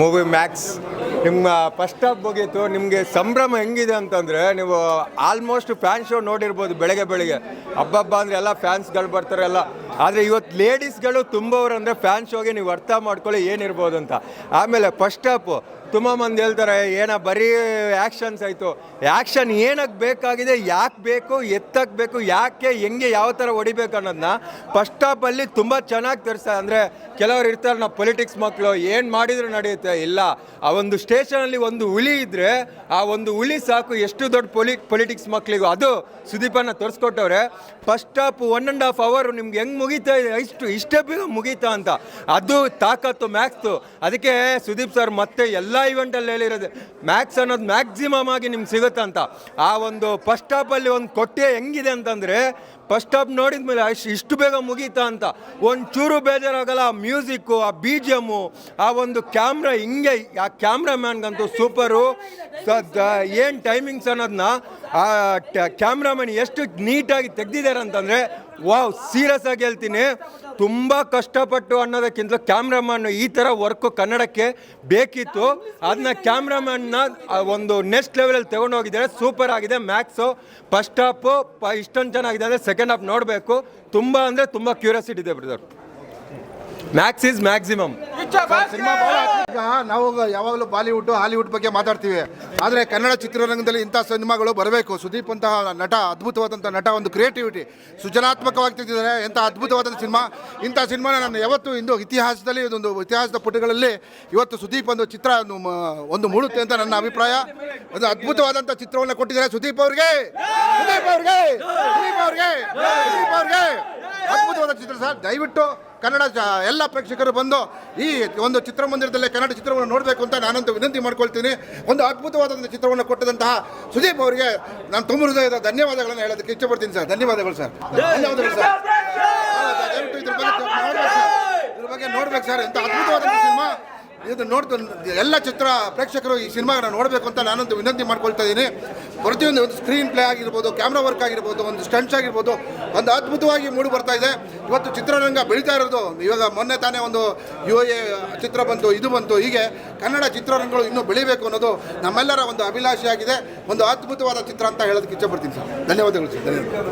Movie Max, ನಿಮ್ಮ first half ಮುಗೀತು, ನಿಮಗೆ ಸಂಭ್ರಮ ಹೆಂಗಿದೆ ಅಂತಂದರೆ ನೀವು ಆಲ್ಮೋಸ್ಟ್ ಫ್ಯಾನ್ ಶೋ ನೋಡಿರ್ಬೋದು ಬೆಳಗ್ಗೆ ಬೆಳಿಗ್ಗೆ. ಹಬ್ಬ ಅಂದರೆ ಎಲ್ಲ ಫ್ಯಾನ್ಸ್ಗಳು ಬರ್ತಾರೆ, ಎಲ್ಲ ಆದರೆ ಇವತ್ತು ಲೇಡೀಸ್ಗಳು ತುಂಬವ್ರು ಅಂದರೆ ಫ್ಯಾನ್ ಶೋಗೆ ನೀವು ಅರ್ಥ ಮಾಡ್ಕೊಳ್ಳಿ ಏನಿರ್ಬೋದು ಅಂತ. ಆಮೇಲೆ ಫಸ್ಟ್ ಸ್ಟಾಪು ತುಂಬ ಮಂದಿ ಹೇಳ್ತಾರೆ, ಏನ ಬರೀ ಆ್ಯಕ್ಷನ್ಸ್ ಆಯಿತು. ಆ್ಯಕ್ಷನ್ ಏನಕ್ಕೆ ಬೇಕಾಗಿದೆ, ಯಾಕೆ ಬೇಕು ಎತ್ತಕ್ಕೆ ಬೇಕು, ಯಾಕೆ, ಹೆಂಗೆ, ಯಾವ ಥರ ಹೊಡಿಬೇಕು ಅನ್ನೋದನ್ನ ಫಸ್ಟ್ ಸ್ಟಾಪಲ್ಲಿ ತುಂಬ ಚೆನ್ನಾಗಿ ತೋರಿಸ್ತಾರೆ ಅಂದರೆ ಕೆಲವರು ಇರ್ತಾರೆ ನಾವು ಪೊಲಿಟಿಕ್ಸ್ ಮಕ್ಕಳು ಏನು ಮಾಡಿದ್ರು ನಡೆಯುತ್ತೆ? ಇಲ್ಲ. ಆ ಒಂದು ಸ್ಟೇಷನಲ್ಲಿ ಒಂದು ಹುಲಿ ಇದ್ದರೆ ಆ ಒಂದು ಹುಲಿ ಸಾಕು, ಎಷ್ಟು ದೊಡ್ಡ ಪೊಲಿ ಪೊಲಿಟಿಕ್ಸ್ ಮಕ್ಕಳಿಗೂ ಅದು ಸುದೀಪನ್ನ ತೋರಿಸ್ಕೊಟ್ಟವ್ರೆ. First stop one and half ಅವರು ನಿಮ್ಗೆ ಹೆಂಗೆ ಮುಗೀತಾ ಇದೆ. ಇಷ್ಟು, ಇಷ್ಟೇ ಬೇಗ ಮುಗೀತಾ ಅಂತ. ಅದು ತಾಕತ್ತು ಮ್ಯಾಕ್ಸು ಅದಕ್ಕೆ ಸುದೀಪ್ ಸರ್ ಮತ್ತೆ ಎಲ್ಲ ಇವೆಂಟಲ್ಲಿ ಹೇಳಿರೋದು ಮ್ಯಾಕ್ಸ್ ಅನ್ನೋದು ಮ್ಯಾಕ್ಸಿಮಮ್ ಆಗಿ ನಿಮ್ಗೆ ಸಿಗುತ್ತೆ ಅಂತ. ಆ ಒಂದು ಫಸ್ಟ್ ಸ್ಟಾಪಲ್ಲಿ ಒಂದು ಕೊಟ್ಟೆ ಹೆಂಗಿದೆ ಅಂತಂದರೆ ಫಸ್ಟ್ ಸ್ಟಾಪ್ ನೋಡಿದ ಮೇಲೆ ಅಷ್ಟು ಇಷ್ಟು ಬೇಗ ಮುಗೀತಾ ಅಂತ. ಒಂದು ಚೂರು ಬೇಜಾರಾಗಲ್ಲ, ಆ ಮ್ಯೂಸಿಕ್ಕು ಆ ಬಿ ಜಿ ಎಮ್ಮು ಆ ಒಂದು ಕ್ಯಾಮ್ರಾ ಹಿಂಗೆ, ಆ ಕ್ಯಾಮ್ರಾಮ್ಯಾನ್ಗಂತೂ ಸೂಪರು ಏನು ಟೈಮಿಂಗ್ಸ್ ಅನ್ನೋದನ್ನ ಆ ಕ್ಯಾಮ್ರಾಮನ್ ಎಷ್ಟು ನೀಟಾಗಿ ತೆಗ್ದಿದ್ದಾರೆ ಅಂತಂದರೆ ವಾವ್ ಸೀರಿಯಸ್ ಆಗಿ ಹೇಳ್ತೀನಿ. ತುಂಬ ಕಷ್ಟಪಟ್ಟು ಅನ್ನೋದಕ್ಕಿಂತ ಕ್ಯಾಮ್ರಾಮನ್ ಈ ಥರ ವರ್ಕು ಕನ್ನಡಕ್ಕೆ ಬೇಕಿತ್ತು. ಅದನ್ನ ಕ್ಯಾಮ್ರಾಮನ್ನ ಒಂದು ನೆಕ್ಸ್ಟ್ ಲೆವೆಲಲ್ಲಿ ತೊಗೊಂಡೋಗಿದ್ದಾರೆ ಸೂಪರ್ ಆಗಿದೆ ಮ್ಯಾಕ್ಸು ಫಸ್ಟ್ ಹಾಫು ಪ, ಇಷ್ಟೊಂದು ಚೆನ್ನಾಗಿದೆ. ಅಂದರೆ ಸೆಕೆಂಡ್ ಹಾಫ್ ನೋಡಬೇಕು. ತುಂಬ ಅಂದರೆ ತುಂಬ ಕ್ಯೂರಿಯಾಸಿಟಿ ಇದೆ brother Max is maximum cinema ಈಗ ನಾವು ಯಾವಾಗಲೂ ಬಾಲಿವುಡ್ ಹಾಲಿವುಡ್ ಬಗ್ಗೆ ಮಾತಾಡ್ತೀವಿ. ಆದರೆ ಕನ್ನಡ ಚಿತ್ರರಂಗದಲ್ಲಿ ಇಂಥ ಸಿನಿಮಾಗಳು ಬರಬೇಕು. ಸುದೀಪ್ ಅಂತಹ ನಟ ಅದ್ಭುತವಾದಂಥ ನಟ ಒಂದು ಕ್ರಿಯೇಟಿವಿಟಿ ಸೃಜನಾತ್ಮಕವಾಗಿ ತೆಗೆದಿದ್ದಾರೆ ಎಂಥ ಅದ್ಭುತವಾದಂಥ ಸಿನಿಮಾ ಇಂಥ ಸಿನಿಮಾನ ನಾನು ಯಾವತ್ತು ಇಂದು ಇತಿಹಾಸದಲ್ಲಿ ಇದೊಂದು ಇತಿಹಾಸದ ಪುಟಗಳಲ್ಲಿ ಇವತ್ತು ಸುದೀಪ್ ಒಂದು ಚಿತ್ರ ಒಂದು ಮೂಡುತ್ತೆ ಅಂತ ನನ್ನ ಅಭಿಪ್ರಾಯ. ಒಂದು ಅದ್ಭುತವಾದಂಥ ಚಿತ್ರವನ್ನು ಕೊಟ್ಟಿದ್ದಾರೆ ಸುದೀಪ್ ಅವ್ರಿಗೆ. ಸುದೀಪ್ ಅವ್ರಿಗೆ. ಸುದೀಪ್ ಅವ್ರಿಗೆ. ಸುದೀಪ್ ಅವ್ರಿಗೆ. ಅದ್ಭುತವಾದ ಚಿತ್ರ ಸರ್ ದಯವಿಟ್ಟು ಕನ್ನಡ ಎಲ್ಲ ಪ್ರೇಕ್ಷಕರು ಬಂದು ಈ ಒಂದು ಚಿತ್ರಮಂದಿರದಲ್ಲಿ ಕನ್ನಡ ಚಿತ್ರವನ್ನು ನೋಡಬೇಕು ಅಂತ ನಾನಂತೂ ವಿನಂತಿ ಮಾಡ್ಕೊಳ್ತೀನಿ. ಒಂದು ಅದ್ಭುತವಾದ ಚಿತ್ರವನ್ನು ಕೊಟ್ಟದಂತಹ ಸುದೀಪ್ ಅವರಿಗೆ ನಾನು ತುಂಬ ಹೃದಯದ ಧನ್ಯವಾದಗಳನ್ನು ಹೇಳೋದಕ್ಕೆ ಇಷ್ಟಪಡ್ತೀನಿ ಸರ್. ಧನ್ಯವಾದಗಳು ಸರ್. ಧನ್ಯವಾದಗಳು ಸರ್. ದಯವಿಟ್ಟು ಇದ್ರ ಬಗ್ಗೆ ನೋಡ್ಬೇಕು ಸರ್. ಇದ್ರ ಬಗ್ಗೆ ನೋಡ್ಬೇಕು ಸರ್. ಎಂಥ ಅದ್ಭುತವಾದಂಥ ಸಿನಿಮಾ. ಇದು ನೋಡ್ತಾ ಎಲ್ಲ ಚಿತ್ರ ಪ್ರೇಕ್ಷಕರು ಈ ಸಿನಿಮಾಗಳನ್ನ ನೋಡಬೇಕು ಅಂತ ನಾನೊಂದು ವಿನಂತಿ ಮಾಡ್ಕೊಳ್ತಾ ಇದ್ದೀನಿ. ಪ್ರತಿಯೊಂದು ಒಂದು ಸ್ಕ್ರೀನ್ ಪ್ಲೇ ಆಗಿರ್ಬೋದು ಕ್ಯಾಮ್ರಾ ವರ್ಕ್ ಆಗಿರ್ಬೋದು, ಒಂದು ಸ್ಟಂಟ್ಸ್ ಆಗಿರ್ಬೋದು, ಒಂದು ಅದ್ಭುತವಾಗಿ ಮೂಡಿ ಬರ್ತಾ ಇದೆ. ಇವತ್ತು ಚಿತ್ರರಂಗ ಬೆಳೀತಾ ಇರೋದು, ಇವಾಗ ಮೊನ್ನೆ ತಾನೇ ಒಂದು ಯು ಎ ಚಿತ್ರ ಬಂತು, ಇದು ಬಂತು, ಹೀಗೆ ಕನ್ನಡ ಚಿತ್ರರಂಗಗಳು ಇನ್ನೂ ಬೆಳಿಬೇಕು ಅನ್ನೋದು ನಮ್ಮೆಲ್ಲರ ಒಂದು ಅಭಿಲಾಷೆಯಾಗಿದೆ ಒಂದು ಅದ್ಭುತವಾದ ಚಿತ್ರ ಅಂತ ಹೇಳೋದಕ್ಕೆ ಇಷ್ಟಪಡ್ತೀನಿ ಸರ್. ಧನ್ಯವಾದಗಳು ಸರ್. ಧನ್ಯವಾದ